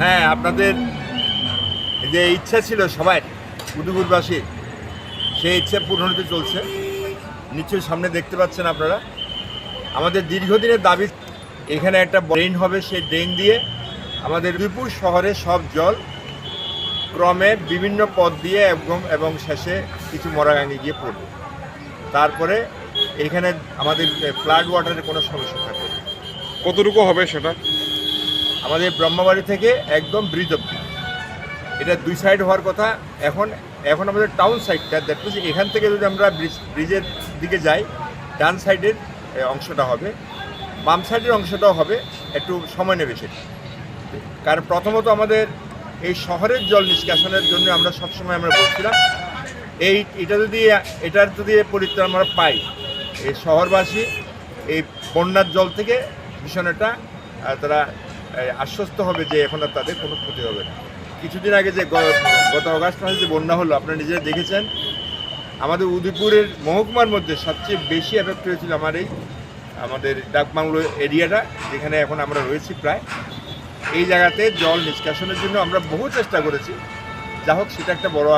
হ্যাঁ আপনাদের যে ইচ্ছা ছিল সবাই উদুপুরবাসীর সেই ইচ্ছা পূরণ হতে চলছে। নিশ্চয়ই সামনে দেখতে পাচ্ছেন আপনারা। আমাদের দীর্ঘদিনের দাবি, এখানে একটা ড্রেন হবে, সেই ড্রেন দিয়ে আমাদের উদয়পুর শহরে সব জল ক্রমে বিভিন্ন পথ দিয়ে এবং এবং শেষে কিছু মরাগাঙ্গে গিয়ে পড়বে। তারপরে এখানে আমাদের ফ্লাড ওয়াটারের কোনো সমস্যা থাকবে কতটুকু হবে সেটা? আমাদের ব্রহ্মবাড়ি থেকে একদম ব্রিজ অব্দি এটা দুই সাইড হওয়ার কথা। এখন এখন আমাদের টাউন সাইডটা দ্যাট মিনস এখান থেকে যদি আমরা ব্রিজ ব্রিজের দিকে যাই, ডান সাইডের অংশটা হবে। বাম সাইডের অংশটাও হবে। একটু সময় নেবে সেটা। কারণ প্রথমত আমাদের এই শহরের জল নিষ্কাশনের জন্য আমরা সবসময় আমরা বলছিলাম, এই, এটা যদি, এটার যদি পরিত্রাণ আমরা পাই, এই শহরবাসী এই বন্যার জল থেকে ভীষণ একটা তারা আশ্বস্ত হবে যে এখন আর তাদের কোনো ক্ষতি হবে না। কিছুদিন আগে যে গত অগাস্ট মাসে যে বন্যা হলো, আপনারা নিজেরা দেখেছেন, আমাদের উদয়পুরের মহকুমার মধ্যে সবচেয়ে বেশি এফেক্ট হয়েছিল আমার এই, আমাদের ডাকবাংলো এরিয়াটা, যেখানে এখন আমরা রয়েছি প্রায়। এই জায়গাতে জল নিষ্কাশনের জন্য আমরা বহু চেষ্টা করেছি। যা হোক, সেটা একটা বড়